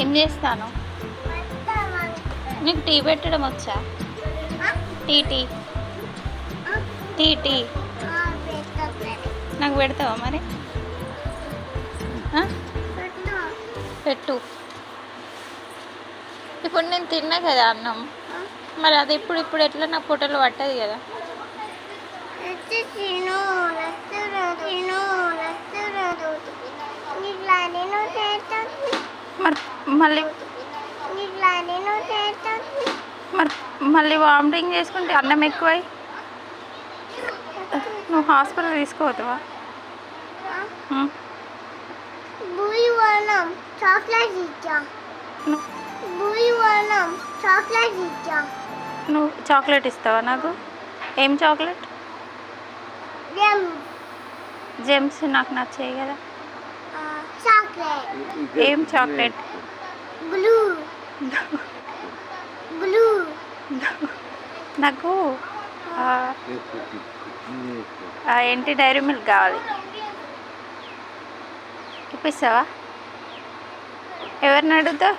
ఏం చేస్తాను? నీకు టీ పెట్టడం వచ్చా? Tea tea. Tea tea. నాకు పెడతావా మరి? పెట్టు. ఇప్పుడు నేను తిన్నా కదా అన్నం. మరి అది ఇప్పుడు ఇప్పుడు ఎట్లా? నా పొట్టలు పట్టదు కదా. నేను మళ్ళీ మరి మళ్ళీ వామిటింగ్ చేసుకుంటే అన్నం ఎక్కువై? నువ్వు హాస్పిటల్ తీసుకోవద్దువా? నువ్వు చాక్లెట్ ఇస్తావా నాకు? ఏం చాక్లెట్? జెమ్స్ నాకు నచ్చాయి కదా. ఏం చాక్లెట్? బ్లూ. బ్లూ. నాకు ఏంటి డైరీ మిల్క్ కావాలి. ఇప్పిస్తావా? ఎవరిని అడుగుతా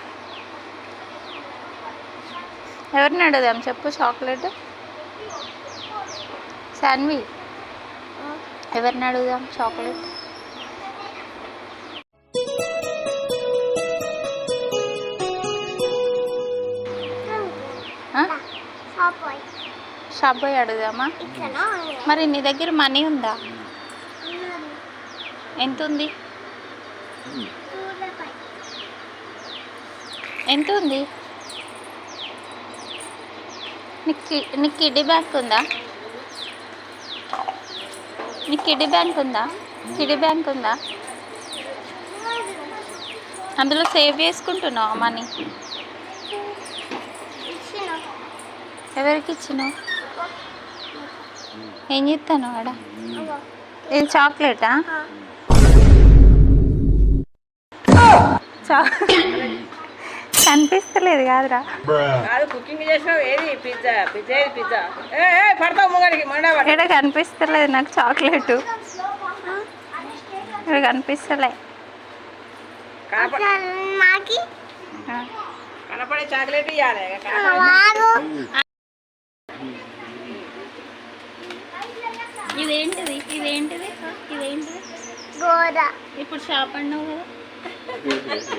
ఎవరిని అడుగుదాం? చెప్పు చాక్లెట్. శాన్వి. ఎవరిని అడుగుదాం? చాక్లెట్. షాప్ పోయి అడుగుదామా? మరి నీ దగ్గర మనీ ఉందా? ఎంత ఉంది ఎంత ఉంది? నీకు నీకు కిడ్డీ బ్యాంక్ ఉందా? నీకు కిడ్డీ బ్యాంక్ ఉందా? కిడ్డీ బ్యాంక్ ఉందా? అందులో సేవ్ చేసుకుంటున్నావు మనీ? ఎవరికి ఇచ్చినావు? ఏం చెప్తాను ఆడ? ఇది చాక్లెటా? కనిపిస్తలేదు కాదురా. కాదు కుకింగ్ చేసినావు ఏది? పిజ్జా పిజ్జా ఏది పిజ్జా ఏ పడతావు ముంగడికి ఇక్కడ కనిపిస్తలేదు నాకు చాక్లెట్. ఇక్కడ కనిపిస్తలే. కనపడే చాక్లెట్ ఇవ్వాలి ఇదేంటిది? ఇదేంటిది? ఇదేంటిది? గోడ ఇప్పుడు షాప్ అన్నావు కదా.